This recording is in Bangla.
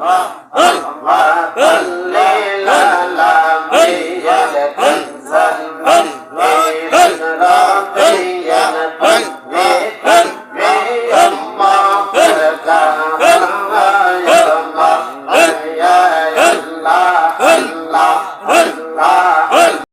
আল্লাহ আল্লাহ